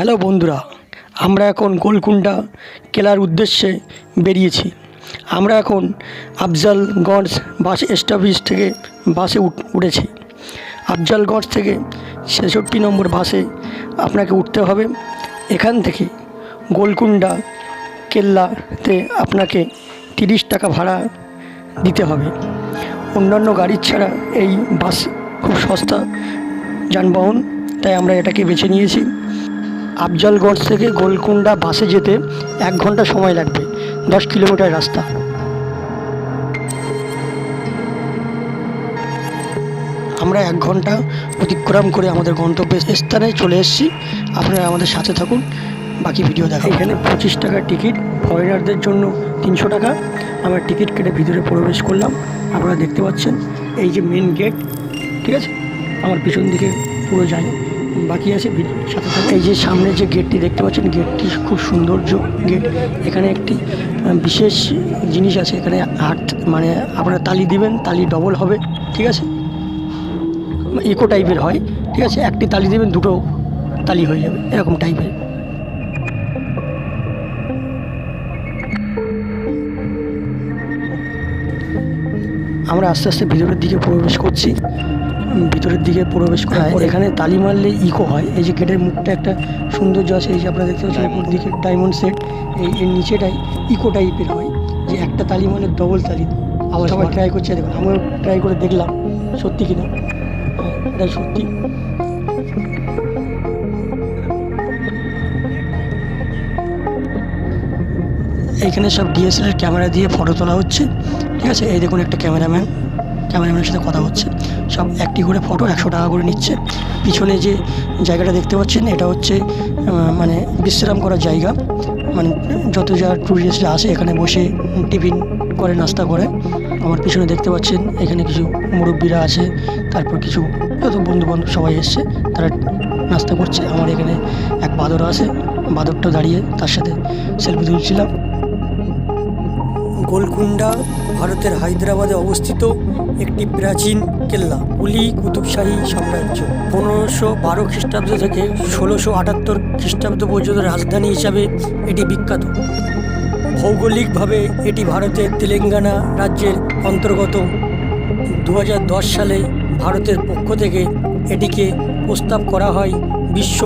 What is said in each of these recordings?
Hello বন্ধুরা, আমরা এখন গোলকুন্ডা কেলার উদ্দেশ্যে বেরিয়েছি। আমরা এখন আফজালগঞ্জ বাস স্টপেজ থেকে বাসে উঠেছি। আফজালগঞ্জ থেকে ছেষট্টি নম্বর বাসে আপনাকে উঠতে হবে। এখান থেকে গোলকুন্ডা কেল্লাতে আপনাকে তিরিশ টাকা ভাড়া দিতে হবে। অন্যান্য গাড়ির ছাড়া এই বাস খুব সস্তা যানবাহন, তাই আমরা এটাকে বেছে নিয়েছি। আফজালগঞ্জ থেকে গোলকুন্ডা বাসে যেতে এক ঘণ্টা সময় লাগবে, দশ কিলোমিটার রাস্তা। আমরা এক ঘণ্টা অতিক্রম করে আমাদের গন্তব্য স্থানে চলে এসেছি। আপনারা আমাদের সাথে থাকুন, বাকি ভিডিও দেখা এখানে পঁচিশ টাকার টিকিট, ফরেনারদের জন্য তিনশো টাকা। আমরা টিকিট কেটে ভিতরে প্রবেশ করলাম। আপনারা দেখতে পাচ্ছেন, এই যে মেন গেট ঠিক আছে? আমার পিছন দিকে পুরো যায় বাকি আছে ভিডিও সাথে এই যে সামনে যে গেটটি দেখতে পাচ্ছেন গেটটি খুব সৌন্দর্য গেট এখানে একটি বিশেষ জিনিস আছে, এখানে হাট মানে আপনারা তালি দিবেন, তালি ডবল হবে, ঠিক আছে? ইকো টাইপের হয়, ঠিক আছে? একটি তালি দেবেন, দুটো তালি হয়ে যাবে, এরকম টাইপের আমরা আস্তে আস্তে ভিতরের দিকে প্রবেশ করছি। ভিতরের দিকে প্রবেশ করা হয় এখানে তালি মারলে ইকো হয়। এই যে গেটের মুখটা একটা সৌন্দর্য আছে এই যে আপনারা দেখতে পাচ্ছেন উপর দিকে ডায়মন্ড সেট এই এর নিচেটাই ইকো টাইপের হয় যে একটা তালি মারলে ডবল তালি। আবার সবাই ট্রাই করছে দেখুন আমিও ট্রাই করে দেখলাম সত্যি কিনা? হ্যাঁ, এটা সত্যি। এখানে সব ডিএসএলআর ক্যামেরা দিয়ে ফটো তোলা হচ্ছে। ঠিক আছে? এই দেখুন একটা ক্যামেরাম্যান। ক্যামেরাম্যানের সাথে কথা হচ্ছে। সব একটি করে ফটো একশো টাকা করে নিচ্ছে। পিছনে যে জায়গাটা দেখতে পাচ্ছেন, এটা হচ্ছে মানে বিশ্রাম করার জায়গা। মানে যত যা ট্যুরিস্টরা আসে, এখানে বসে টিফিন করে, নাস্তা করে। আমার পিছনে দেখতে পাচ্ছেন, এখানে কিছু মুরব্বীরা আছে, তারপর কিছু যত বন্ধু বান্ধব সবাই এসছে, তারা নাস্তা করছে। আমার এখানে এক বাদর আছে, বাদরটা দাঁড়িয়ে তার সাথে সেলফি তুলছিলাম। গোলকুন্ডা ভারতের হায়দ্রাবাদে অবস্থিত একটি প্রাচীন কেল্লা কুলি কুতুবশাহী সাম্রাজ্য। পনেরোশো বারো খ্রিস্টাব্দ থেকে ষোলোশো আটাত্তর খ্রিস্টাব্দ পর্যন্ত রাজধানী হিসাবে এটি বিখ্যাত। ভৌগোলিকভাবে এটি ভারতের তেলেঙ্গানা রাজ্যের অন্তর্গত। দু হাজার দশ সালে ভারতের পক্ষ থেকে এটিকে প্রস্তাব করা হয় বিশ্ব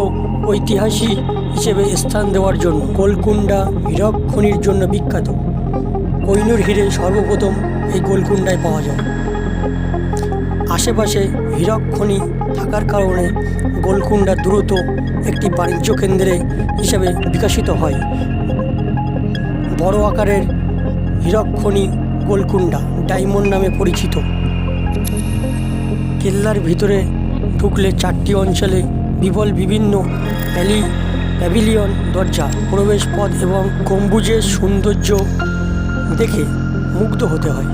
ঐতিহাসিক হিসেবে স্থান দেওয়ার জন্য। গোলকুন্ডা হীরক খনির জন্য বিখ্যাত। কৈনুর হীরে সর্বপ্রথম এই গোলকুন্ডায় পাওয়া যায়। আশেপাশে হীরক খনি থাকার কারণে গোলকুন্ডা দ্রুত একটি বাণিজ্য কেন্দ্রে হিসাবে বিকশিত হয়। বড় আকারের হীরক খনি গোলকুন্ডা ডায়মন্ড নামে পরিচিত। কেল্লার ভিতরে ঢুকলে চারটি অঞ্চলে বিবল বিভিন্ন প্যালি, প্যাভিলিয়ন দরজা প্রবেশ পথ এবং গম্বুজের সৌন্দর্য দেখে মুগ্ধ হতে হয়।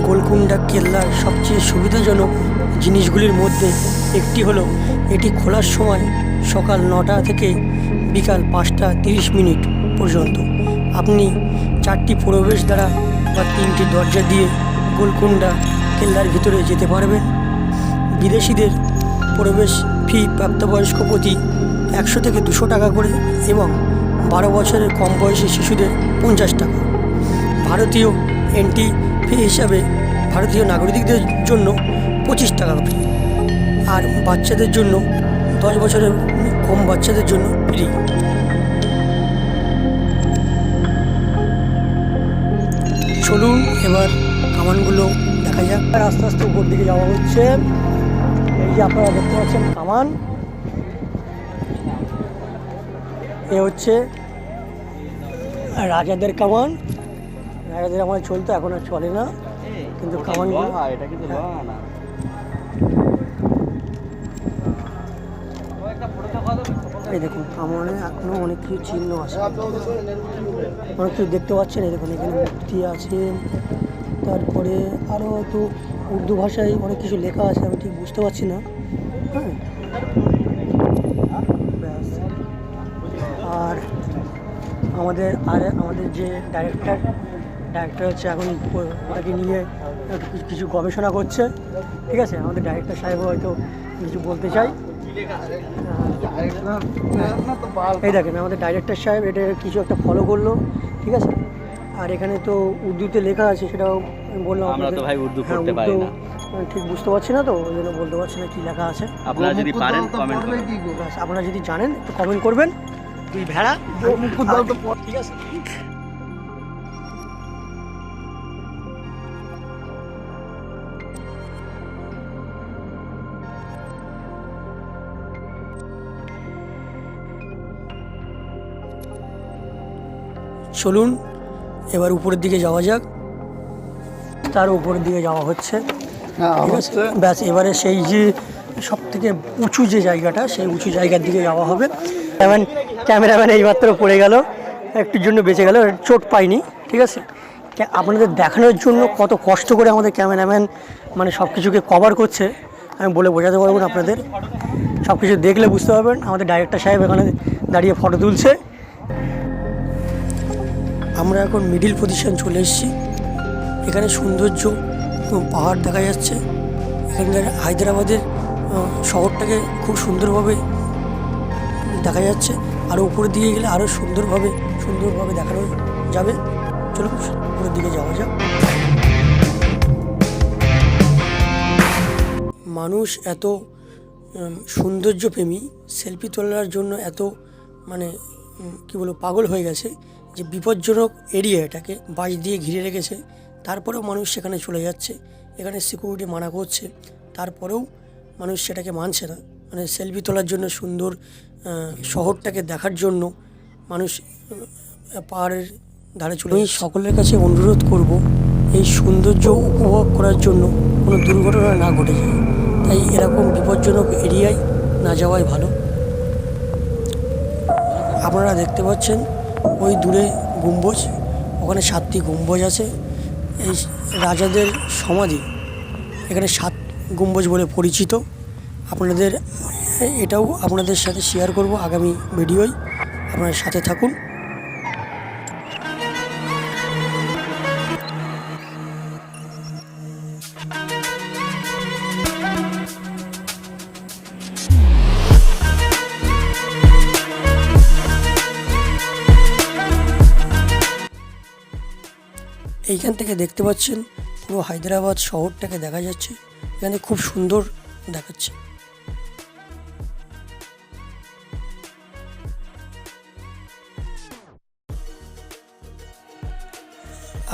গোলকুন্ডা কেল্লার সবচেয়ে সুবিধাজনক জিনিসগুলির মধ্যে একটি হলো, এটি খোলার সময় সকাল নটা থেকে বিকাল পাঁচটা তিরিশ মিনিট পর্যন্ত। আপনি চারটি প্রবেশ দ্বারা বা তিনটি দরজা দিয়ে গোলকুন্ডা কেল্লার ভিতরে যেতে পারবেন। বিদেশিদের প্রবেশ ফি প্রাপ্তবয়স্ক প্রতি একশো থেকে দুশো টাকা করে এবং বারো বছরের কম বয়সী শিশুদের পঞ্চাশ টাকা। ভারতীয় এন্ট্রি ফি হিসাবে ভারতীয় নাগরিকদের জন্য পঁচিশ টাকা ফি আর বাচ্চাদের জন্য দশ বছরের কম বাচ্চাদের জন্য ফ্রি চলুন এবার কামানগুলো দেখা যাক। আর আস্তে আস্তে উপর দিকে যাওয়া হচ্ছে। এই যে আপনারা দেখতে পাচ্ছেন কামান। এ হচ্ছে রাজাদের কামান। রাজাদের আমার চলতো এখন আর চলে না। কিন্তু কামানগুলো এটা কিন্তু না। এই দেখুন কামানে এখনও অনেক কিছু চিহ্ন আছে। অনেক কিছু দেখতে পাচ্ছেন এই দেখুন এখানে মূর্তি আছে। তারপরে আরও হয়তো উর্দু ভাষায় অনেক কিছু লেখা আছে আমি ঠিক বুঝতে পারছি না। হ্যাঁ। আর আমাদের আর আমাদের যে ডাইরেক্টর ডাইরেক্টর হচ্ছে এখন ওটাকে নিয়ে কিছু- গবেষণা করছে। ঠিক আছে? আমাদের ডাইরেক্টর সাহেব হয়তো কিছু বলতে চাই এই দেখেন আমাদের ডাইরেক্টর সাহেব এটা কিছু একটা ফলো করল। ঠিক আছে? আর এখানে তো উর্দুতে লেখা আছে সেটাও বললাম আমরা তো ভাই উর্দু হ্যাঁ, পড়তে পারি না। ঠিক বুঝতে পারছি না তো ওই জন্য বলতে পারছি না কী লেখা আছে। আপনারা যদি পারেন কমেন্ট করুন আপনারা যদি জানেন একটু কমেন্ট করবেন। তুই ভেড়া? ঠিক আছে? চলুন এবার উপরের দিকে যাওয়া যাক। তার উপরের দিকে যাওয়া হচ্ছে। ব্যাস এবারে সেই যে সব থেকে উঁচু যে জায়গাটা সেই উঁচু জায়গার দিকে যাওয়া হবে। যেমন ক্যামেরাম্যান এইমাত্র পড়ে গেল একটুর জন্য বেঁচে গেল চোট পাইনি ঠিক আছে? আপনাদের দেখানোর জন্য কত কষ্ট করে আমাদের ক্যামেরাম্যান মানে সব কিছুকে কভার করছে আমি বলে বোঝাতে পারব না আপনাদের। সব কিছু দেখলে বুঝতে পারবেন আমাদের ডাইরেক্টর সাহেব এখানে দাঁড়িয়ে ফটো তুলছে। আমরা এখন মিডিল পজিশন চলে এসেছি। এখানে সৌন্দর্য পাহাড় দেখা যাচ্ছে। এখানকার হায়দ্রাবাদের শহরটাকে খুব সুন্দরভাবে দেখা যাচ্ছে। আর উপরের দিকে গেলে আরও সুন্দরভাবে সুন্দরভাবে দেখানো যাবে। চলুন, উপরের দিকে যাওয়া যাক। মানুষ এত সৌন্দর্যপ্রেমী সেলফি তোলার জন্য এত মানে কি বলব, পাগল হয়ে গেছে। যে বিপজ্জনক এরিয়া এটাকে বাঁশ দিয়ে ঘিরে রেখেছে, তারপরেও মানুষ সেখানে চলে যাচ্ছে, এখানে সিকিউরিটি মানা করছে, তারপরেও মানুষ সেটাকে মানছে না। মানে সেলফি তোলার জন্য সুন্দর শহরটাকে দেখার জন্য মানুষ পাহাড়ের ধারে চলে আমি সকলের কাছে অনুরোধ করব, এই সৌন্দর্য উপভোগ করার জন্য কোনো দুর্ঘটনা না ঘটে যায়। তাই এরকম বিপজ্জনক এরিয়ায় না যাওয়াই ভালো। আপনারা দেখতে পাচ্ছেন ওই দূরে গম্বুজ, ওখানে সাতটি গম্বুজ আছে। এই রাজাদের সমাধি, এখানে সাত গম্বুজ বলে পরিচিত। আপনাদের, এটাও আপনাদের সাথে শেয়ার করব আগামী ভিডিওয়। আপনার সাথে থাকুন। এইখান থেকে দেখতে পাচ্ছেন পুরো হায়দ্রাবাদ শহরটাকে দেখা যাচ্ছে। এখানে খুব সুন্দর দেখাচ্ছে।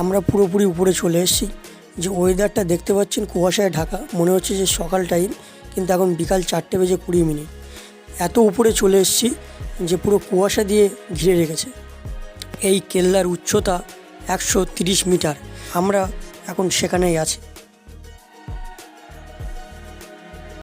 আমরা পুরোপুরি উপরে চলে এসেছি। যে ওয়েদারটা দেখতে পাচ্ছেন কুয়াশায় ঢাকা, মনে হচ্ছে যে সকাল টাইম কিন্তু এখন বিকাল চারটে বেজে কুড়ি মিনিট এত উপরে চলে এসেছি যে পুরো কুয়াশা দিয়ে ঘিরে রেখেছে। এই কেল্লার উচ্চতা একশো মিটার। আমরা এখন সেখানেই আছি।